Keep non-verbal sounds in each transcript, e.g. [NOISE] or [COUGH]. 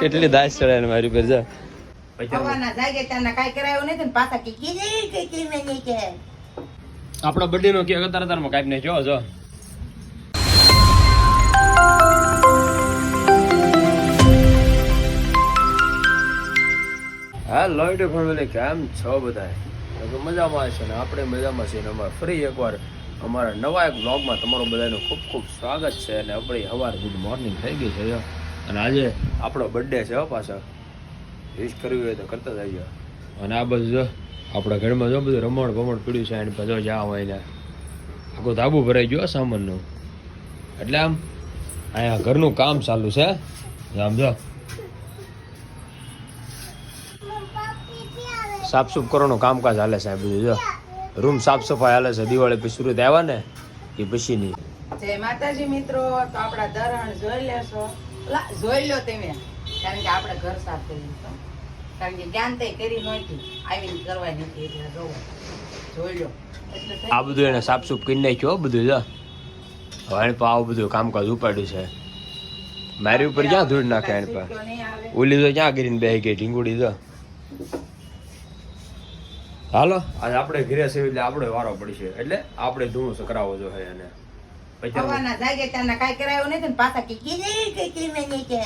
કેટલી દાસ ચડાય ને મારી પર જા. કે કે નહીં કે આપણો બર્થડે નો કેક અત્યારે તારમાં કાપી નાખ્યો જો હા લોઈડ ફેમિલી કેમ છો બધા મજામાં છે ને આપણે મજામાં છીએ ને અમારે ફરી એકવાર અમારા નવા એક બ્લોગમાં તમારું બધાનું ખૂબ ખૂબ સ્વાગત છે અને આપણી હવાર ગુડ મોર્નિંગ થઈ ગઈ છે જો. અને આજે આપણો બર્થડે છે હો પાછો. વિશ કરવી હોય તો કરતા જઈએ. અને આ બધું જો આપણા ઘરમાં જો બધું રમણ ભમણ પીડ્યું છે એને પછી જ્યાં હોય ને આખું ધાબુ ભરાઈ ગયું હો સામાનનું. એટલે આમ અહીંયા ઘરનું કામ ચાલુ છે. આમ જો. સાફ સુફ કરવાનું કામકાજ હાલે છે આ બધું જો. રૂમ સાફ સફાઈ હાલે છે. દિવાળી પછી સુરત આવ્યા ને એ પછીની. જય માતાજી મિત્રો તો આપણા ધરણ જોઈ લેશો. લા, જોઈ લો તમે. કારણ કે આપણે ઘર સાફ કર્યું. કારણ કે જ્ઞાન તે કરી નહોતી. આવીને કરવા નથી એટલે જોવો. જોઈ લો. આ બધું એને સાફ સુફ કરી નાખ્યું હો બધું જો હવે આવું બધું કામકાજ ઉપાડ્યું છે. મારી ઉપર ક્યાં ધૂળ નાખે એને પર? ઓલી તો ક્યાં કરીને બેહી ગઈ ઢીંગુડી તો હાલો. આજે આપણે ઘરે છે એટલે આપણે વારો પડશે એટલે આપણે ધૂણું કરાવવો જોઈએ એને. હવાના જાગે ત્યાંના કાંઈ કરાયું નથી ને પાછા કે?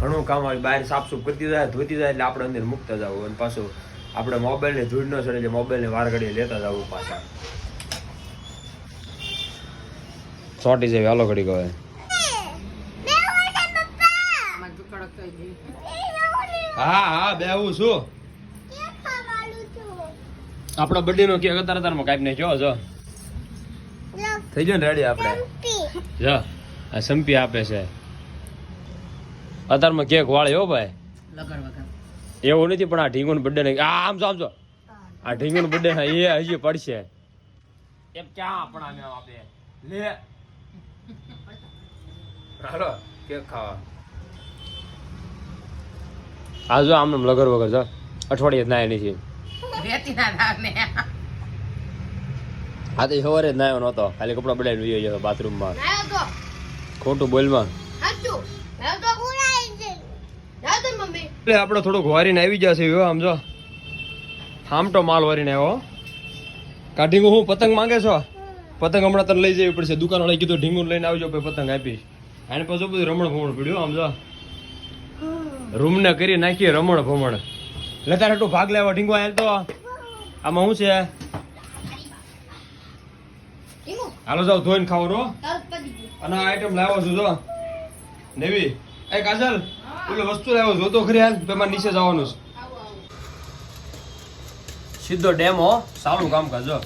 ઘણું કામ આવે બહાર સાફ સુફ કરતી જાય ધોતી જાય એટલે આપણે અંદર મૂકતા જવું અને પાછું આપણે મોબાઈલને ધૂળ ન ચડે એટલે મોબાઈલને વાર ઘડીએ લેતા જવું પાછા. ચોટી જાય હાલો ઘડી ગયો હા હા બેહું છું. આપણો બર્થડે નો કેક અત્યારે તારમાં કાપી નાખ્યો જો. થઈ ગયો ને રેડી આપણે? જો આ સંપી આપે છે. અત્યારમાં કેક વાળે હો ભાઈ. એવું નથી પણ આ ઢીંગુનો બર્થડે નહીં આ આમ જો આમ જો. આ ઢીંગુનો બર્થડે એ હજી પડશે. એમ ક્યાં આપણા મેં આપે? લે. હાલો કેક ખાવા. આ જો આમ લગર વગર જો. અઠવાડિયે જ નાય નથી રેતી ના નામે આ તો સવારે જ નાયો નહોતો ખાલી કપડા બદલાઈને વયો ગયો બાથરૂમમાં. ખોટું બોલમાં. એટલે આપણે થોડુંક વારીને આવી જશે એવો આમ જો. આમટો માલ વારીને આવ્યો કાઢી ઢીંગુ હું પતંગ માંગે છો? પતંગ હમણાં તને લઈ જવી પડશે. દુકાન વાળા કીધું ઢીંગું લઈને આવજો પછી પતંગ આપીશ આને પાછું બધું રમણ ભમણ પડ્યું આમ જો. રૂમ ને કરી નાખીએ રમણ ભમણ લતા તું ભાગ લેવા ઢીંગો આયા તો. આમાં શું છે? હાલો જાવ ધોઈને ખાવ રો અને આ આઈટમ લાવો છું જો. નેવી એ કાજલ પેલો વસ્તુ લાવ્યો જો તો ખરી હાલ પેમાં નીચે જવાનું છે. સીધો ડેમ હો સારું કામ કરજો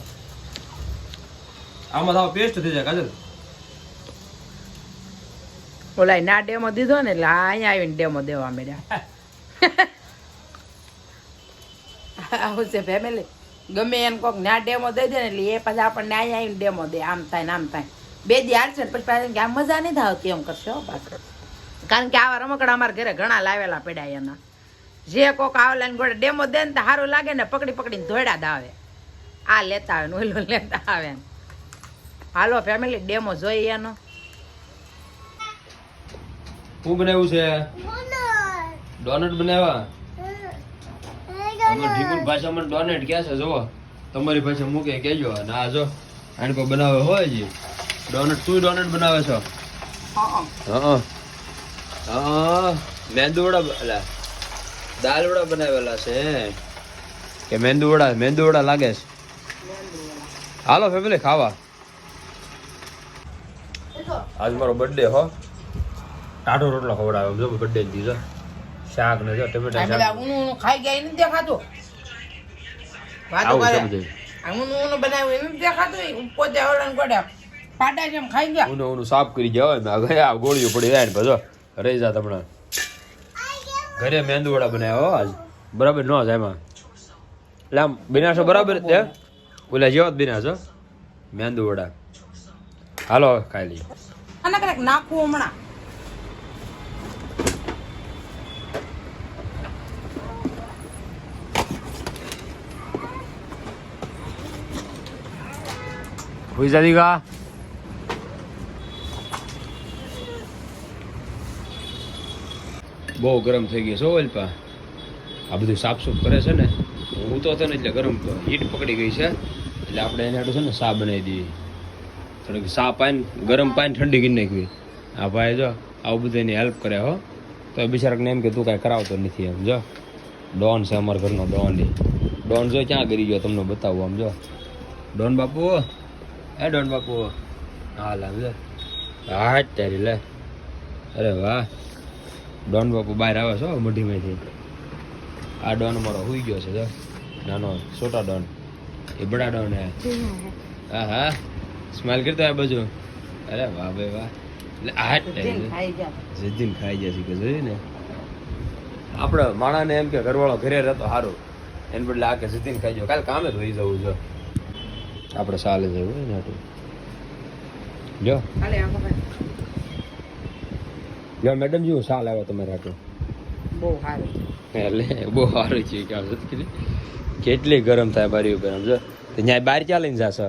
આમાં થાવ પેસ્ટ થઈ જાય કાજલ. ઓલા ના ડેમો દીધો ને એટલે અહીંયા આવીને ડેમો દેવા મળ્યા [LAUGHS] આવું છે ફેમિલી ગમે એમ કોક ના ડેમો દઈ દે ને એટલે એ પછી આપણને અહીંયા આવીને ડેમો દે. આમ થાય ને આમ થાય. બે દી છે ને પછી પાછું કે આ મજા નહીં આવતી એમ કરશો કારણ કે આવા રમકડા અમારા ઘરે ઘણા લાવેલા પડ્યા એના. જે કોક આવેલા ને ગોળે ડેમો દે ને તો સારું લાગે ને પકડી પકડીને ધોડા દાવે આવે. આ લેતા આવે ને ઓલું લેતા આવે ને હાલો ફેમિલી ડેમો જોઈએ એનો. શું બનાવ્યું છે? ડોનટ બનાવ્યા? અમારી ભાષા ભાષામાં ડોનેટ ક્યાં છે જોવો તમારી ભાષા મૂકે કેજો અને આ જો આને કોઈ બનાવે હોય જી. ડોનેટ તું ડોનેટ બનાવે છો? હા હા. મેંદુ વડા અલા દાલ વડા બનાવેલા છે કે મેંદુ વડા મેંદુ વડા લાગે છે. હાલો ફેમિલી ખાવા. આજ મારો બર્થડે હો. ટાઢો રોટલો ખવડાવ્યો જો બર્થડે દીધો. શાક ને જો ટમેટા શાક. ઊનું ઊનું ખાઈ ગયા એને દેખાતું. વાતો કરે. ઊનું ઊનું બનાવ્યું એને દેખાતું પોતે હવળન ગોડા પાટા જેમ ખાઈ ગયા. ઊનું ઊનું સાફ કરી ગયા હોય ગયા ગોળીઓ પડી જાય ને બધો રહી જા તમને ઘરે મેંદુ વડા બનાવ્યા હો આજ. બરાબર ન જાય એમાં. એટલે આમ બિનાશો બરાબર છે? ઓલા જેવો જ બિનાશો. મેંદુ વડા હાલો ખાઈ લઈએ. અને કદાચ નાખવું હમણાં. જા બહુ ગરમ થઈ ગઈ છે ઓલપા આ બધું સાફસૂફ કરે છે ને, હું તો હતો ને એટલે ગરમ હીટ પકડી ગઈ છે. એટલે આપણે એને હાટું છે ને સા બનાવી દઈએ. થોડીક સા પાઈને ગરમ પાઈને ઠંડી કરી નાખવી. આ ભાઈ જો, આવું બધું એની હેલ્પ કરે હો. તો એ બિચારાને એમ કે, તું કાંઈ કરાવતો નથી એમ, જો. ડોન છે અમારા ઘરનો ડોન ડોન જો ક્યાં કરી ગયો, તમને બતાવું આમ, જો. ડોન બાપુ એ ડોન બાપુ. હા લાવ જો હા તારી લે. અરે વાહ. ડોન બાપુ બહાર આવે છો મઢીમાંથી. આ ડોન મારો હુઈ ગયો છે નાનો છોટા ડોન એ બડા ડોન હે હા હા. સ્માઈલ કરતો આ બાજુ. અરે વાહ ભાઈ વાહ. એટલે આ જ જેમ ખાઈ જા. છે કે જોયું ને? આપણે માણાને એમ કે ઘરવાળો ઘરે રહેતો સારું. એને બદલે આ કે જતીન ખાઈ જાવ કાલે કામે જ હોઈ જવું જો આપણે સાલે જવું હોય ને હાટું જો. જો મેડમ જેવું સાલ આવ્યો તમારે હાટું બહુ સારું એટલે બહુ સારું છે કે સત કેટલી ગરમ થાય બારી ઉપર આમ જો. તો ત્યાં બહાર ચાલીને જાશો?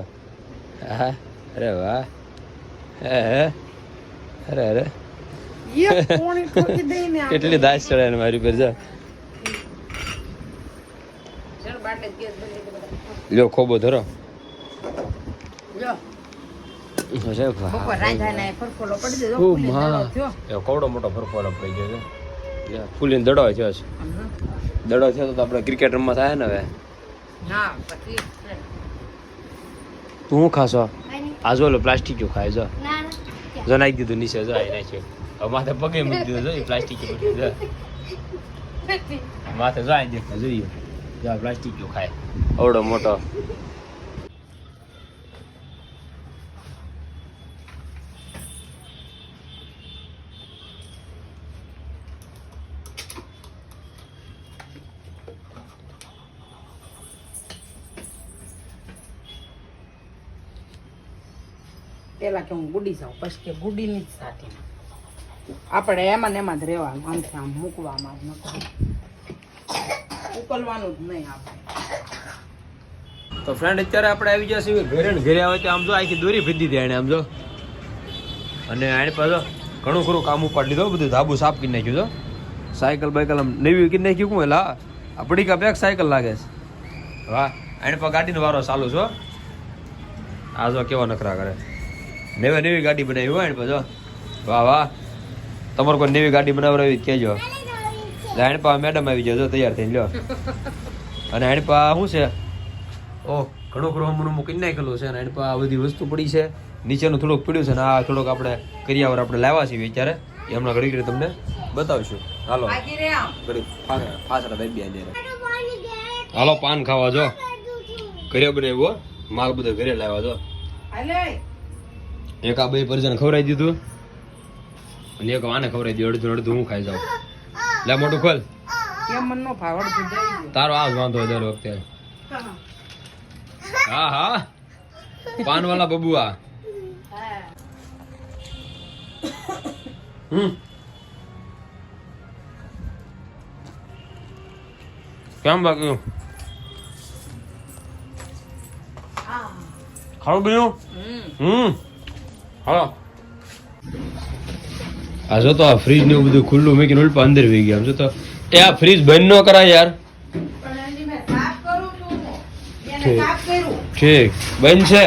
હા અરે વાહ. અરે અરે. [LAUGHS] કેટલી દાસ ચડાય ને મારી ઉપર જા. ચાલ. લ્યો ખોબો ધરો. કવડો મોટો ફરફોરો પડી ગયો છે ફૂલીને દડો થયો છે. દડો થયો તો આપણે ક્રિકેટ રમવા થાય ને હવે. તું ખાશો? આજો ઓલો પ્લાસ્ટિક ખાય જો. જો નાખી દીધું નીચે જો આવી નાખ્યું. હવે માથે પગે મૂકી દીધું જો પ્લાસ્ટિક જો. માથે જો આવી દેખાય જોઈએ જો પ્લાસ્ટિક ખાય. [LAUGHS] અવડો મોટો. પેલા કે હું ગુડી જાઉં, પછી કે ગુડીની જ સાથે. આપણે એમાં ને એમાં જ રહેવાનું આમથી આમ મૂકવામાં જ નથી ઉકલવાનું જ નહીં આપણે. તો ફ્રેન્ડ અત્યારે આપણે આવી જશે ઘરે ને ઘરે આવે તો આમ જો આખી દોરી ભીધી હતી એને આમ જો. અને એને પાછો ઘણું ખરું કામ ઉપાડી લીધું બધું ધાબુ સાફ કરી નાખ્યું તો સાયકલ બાયકલ આમ નવી કરી નાખ્યું કોણ લા, આ પડી કા પેક સાયકલ લાગે છે. વાહ એને પર ગાડીનો વારો ચાલુ છો આ જો કેવા નખરા કરે. નવી નવી ગાડી બનાવી હોય ને પાછો? વાહ વાહ. તમારે કોઈ નવી ગાડી બનાવડાવી કહેજો. આને પા મેડમ આવી જજો જો તૈયાર થઈને લ્યો. અને આને પા શું છે? ઓહ ઘણું ખરું હમણાં મૂકી નાખેલું છે અને એની પાસે આ બધી વસ્તુ પડી છે. નીચેનું થોડુંક પડ્યું છે ને આ થોડુંક આપણે કરિયાવર આપણે લાવ્યા છીએ અત્યારે એ હમણાં ઘડી ઘડી તમને બતાવશું. હાલો. આગી રે આમ. ઘડી ફાસડા બેબી આજે હાલો પાન ખાવા જો. ઘરે બનાવ્યો માલ બધો ઘરે લાવવા જો. હાલે. એક આ બે પરજન ખવડાવી દીધું. અને એક વાને ખવડાવી દીધું. અડધું અડધું હું ખાઈ જાઉં. લે મોટું ખોલ. તારો આ જ વાંધો દર વખતે. હા હા. પાનવાલા બબુઆ. હમ. કેમ બાકી? ખાવું હમ. હમ. હા આ જો તો આ ફ્રીજ ને બધું ખુલ્લું મૂકીને ઉલ્પા અંદર વી ગયા. આમ જો તો એ આ ફ્રીજ બંધ ન કરાય યાર. પણ એની મેં સાફ કરું છું એને ઠીક. ઠીક. બંધ છે?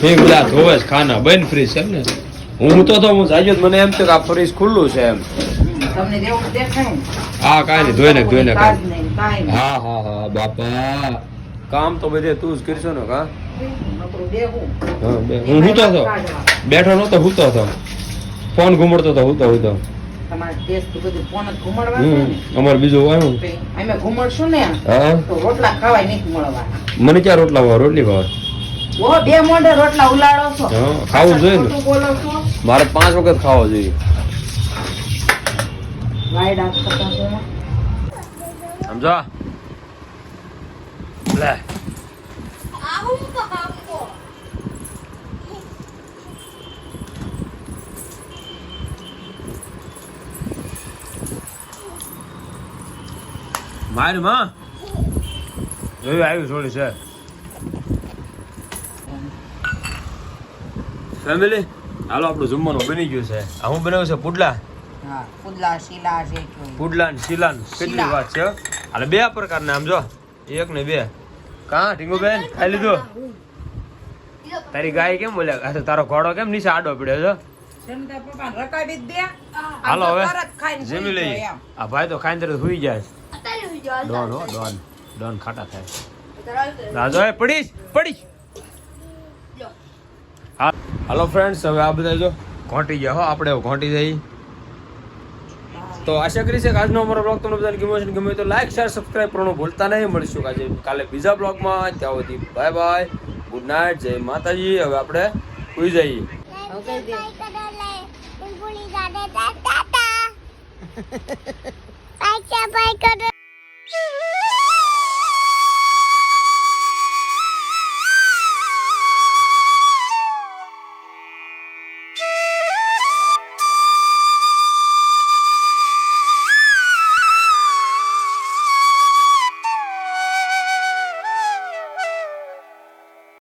ઠીક બધા ધોવે છે ખાના. બંધ ફ્રીજ છે એમ ને હું તો તો હું જાગ્યો મને એમ થયું કે આ ફ્રીજ ખુલ્લું છે એમ. હા કાંઈ નહીં. ધોઈ નાખ ધોઈ નાખ. હા હા હા બાપા. કામ તો બધે તું જ કરશો ને કા. હા બે. હું હૂતો હતો. બેઠો નહોતો હૂતો હતો. ફોન ઘુમડતો હતો હૂતો હૂતો. અમારે બીજું હોય હું. તો અમે ઘુમાડશું ને હા. તો રોટલા ખાવાય મને ક્યાં રોટલા ભાવે? રોટલી ભાવે. ઓ બે મોઢે રોટલા ઉલાડો છો. ખાવું જોઈએ ને. મારે પાંચ વખત ખાવો જોઈએ. સમજો લે. મારી માં. જોયું આવ્યું થોડી છે. ફેમિલી હાલો આપણું જમવાનું બની ગયું છે. આ હું બનાવ્યું છે? પુડલા? પુડલા શીલા છે પુડલા શીલા કેટલી વાત છે હાલે બે પ્રકારના આમ જો. એક ને બે. કા ટીંગુબેન ખાઈ લીધું? તારી ગાય કેમ બોલ્યા આ તારો ઘોડો કેમ નીચે આડો પડ્યો છે? હાલો હવે જીમી લઈ લઈએ. આ ભાઈ તો ખાઈને તરત સુઈ જાય. ડોન હો ડોન. ડોન ખાટા થાય. રાજો એ પડીશ પડીશ. હા. હાલો ફ્રેન્ડ્સ હવે આ બધા જો ઘોંટી ગયા હો આપણે ઘોંટી જઈ તો આશા કરી છે કે આજનો અમારો બ્લોગ તમને બધાને ગમ્યો છે ગમે તો લાઈક શેર સબસ્ક્રાઈબ કરવાનું ભૂલતા નહીં. મળીશું આજે કાલે બીજા બ્લોગમાં ત્યાં સુધી બાય બાય ગુડ નાઇટ જય માતાજી. હવે આપણે સુઈ જઈએ. [LAUGHS]